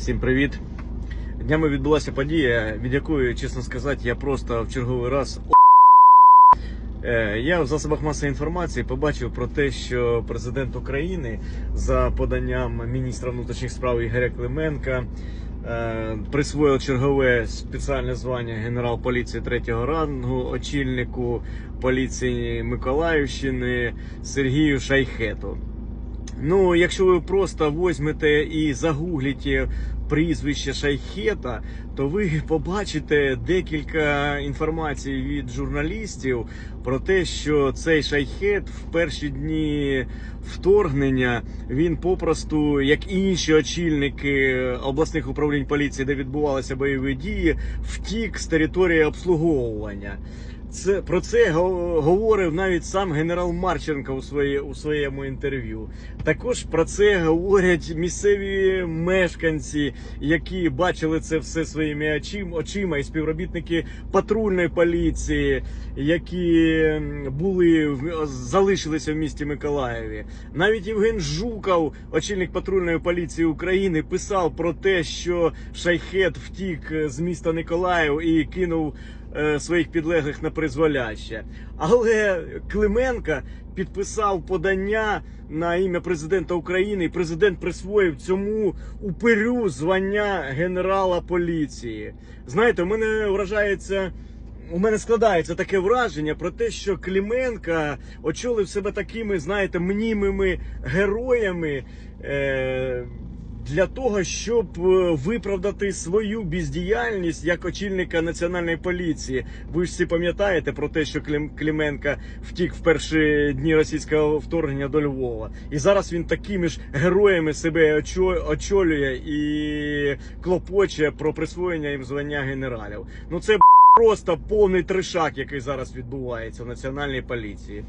Всім привіт! Днями відбулася подія, від якої, чесно сказати, я просто в черговий раз Е, я в засобах масової інформації побачив про те, що президент України за поданням міністра внутрішніх справ Ігоря Клименка е, присвоїв чергове спеціальне звання генерал поліції третього рангу, очільнику поліції Миколаївщини Сергію Шайхету. Ну, якщо ви просто візьмете і загуглите прізвище Шайхета, то ви побачите декілька інформацій від журналістів про те, що цей шайхет в перші дні вторгнення він попросту, як і інші очільники обласних управлінь поліції, де відбувалися бойові дії, втік з території обслуговування. Це про це го- говорив навіть сам генерал Марченко у, своє, у своєму інтерв'ю. Також про це говорять місцеві мешканці, які бачили це все своїми очим, очима, і співробітники патрульної поліції, які були залишилися в місті Миколаєві. Навіть Євген Жуков, очільник патрульної поліції України, писав про те, що Шайхет втік з міста Миколаїв і кинув е, своїх підлеглих на призволяще. Але Клименка підписав подання на ім'я президента України, і президент присвоїв цьому упирю звання генерала поліції. Знаєте, у мене вражається. У мене складається таке враження про те, що Клименка очолив себе такими, знаєте, мнімими героями. Е- для того, щоб е, виправдати свою бездіяльність як очільника національної поліції. Ви ж всі пам'ятаєте про те, що Клим- Клименка втік в перші дні російського вторгнення до Львова, і зараз він такими ж героями себе очолює і клопоче про присвоєння їм звання генералів. Ну це просто повний трешак, який зараз відбувається в національній поліції.